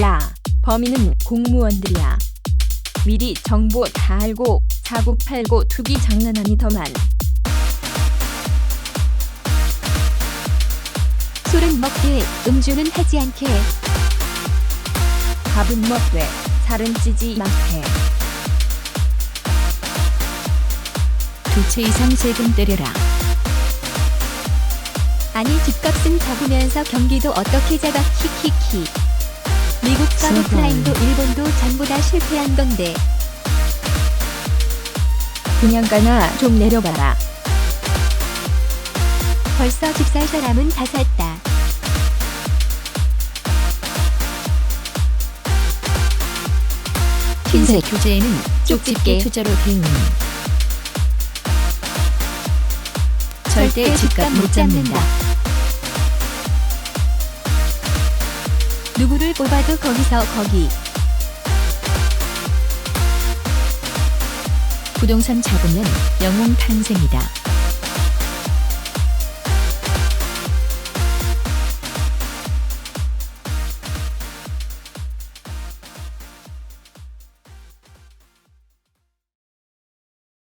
야, 범인은 공무원들이야. 미리 정보 다 알고 사고 팔고 투기 장난 아니더만. 술은 먹되 음주는 하지 않게 밥은 먹되 살은 찌지 마해. 두 채 이상 세금 때려라. 아니 집값은 적으면서 경기도 어떻게 잡아 키키키. 미국과. 오프라인도 일본도 전부 다 실패한 건데 그냥 가나 좀 내려봐라. 벌써 집 살 사람은 다 샀다. 흰색 교재에는 쪽집게 투자로 대응. 절대 집값 못 잡는다. 누구를 뽑아도 거기서 거기. 부동산 잡으면 영웅 탄생이다.